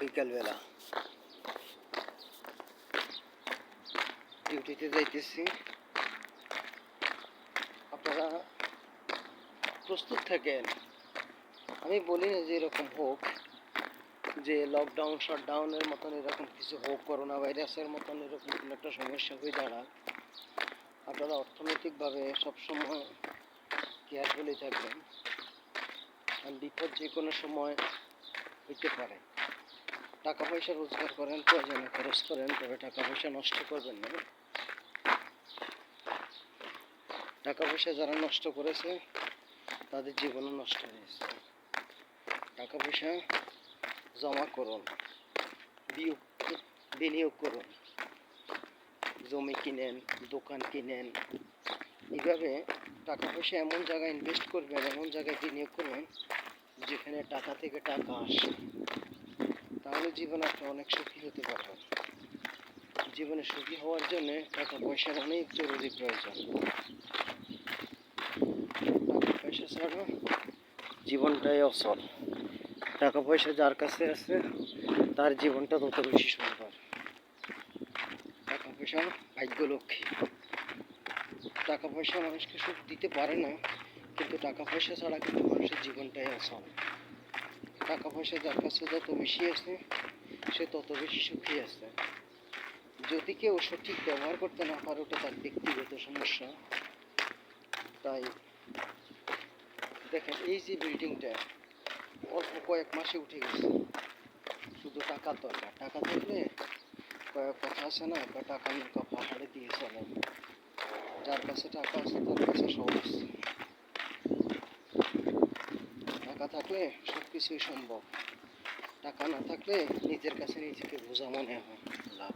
বিকালবেলা। ডিউটিতে যাইতেছি। আপনারা প্রস্তুত থাকেন। আমি বলি না যে এরকম হোক, যে লকডাউন শাটডাউনের মতন এরকম কিছু হোক করোনা ভাইরাসের মতন এরকম কোনো একটা সমস্যা হয়ে দাঁড়াক, আপনারা অর্থনৈতিকভাবে সবসময় কেয়ারফুলি থাকবেন। কারণ বিপদ যে কোনো সময় হইতে পারে। টাকা পয়সা রোজগার করেন, প্রয়োজনে খরচ করেন, তবে টাকা পয়সা নষ্ট করবেন না। টাকা পয়সা যারা নষ্ট করেছে, তাদের জীবনও নষ্ট হয়েছে টাকা পয়সা জমা করুন বিনিয়োগ করুন। জমি কিনেন, দোকান কিনেন, এইভাবে টাকা পয়সা এমন জায়গায় ইনভেস্ট করবেন, এমন জায়গায় বিনিয়োগ করবেন, যেখানে টাকা থেকে টাকা আসে। তাহলে জীবনে আপনি অনেক সুখী হতে পারবেন। জীবনে সুখী হওয়ার জন্য টাকা পয়সার অনেক জরুরি প্রয়োজন। টাকা পয়সা ছাড়া জীবনটাই অসল টাকা পয়সা যার কাছে আছে, তার জীবনটা তত বেশি সুন্দর। টাকা পয়সা ভাগ্য লক্ষ্মী টাকা পয়সা মানুষকে সুখ দিতে পারে না, কিন্তু টাকা পয়সা ছাড়া কিন্তু মানুষের জীবনটাই অচল। টাকা পয়সা যার কাছে যত বেশি আছে, সে তত বেশি সুখী আছে। যদি কেউ সঠিক ব্যবহার করতে না পারে, ওটা তার ব্যক্তিগত সমস্যা। তাই দেখেন, এই যে বিল্ডিংটা অল্প কয়েক মাসে উঠে গেছে। শুধু টাকার দরকার টাকা থাকলে কয়েক কথা আছে না, বা টাকা নৌকা পাহাড়ে দিয়ে চলে। যার কাছে টাকা আছে, তার কাছে আছে। টাকা থাকলে সব কিছুই সম্ভব। টাকা না থাকলে নিজের কাছে নিজেকে বোঝা মনে হয়, লাভ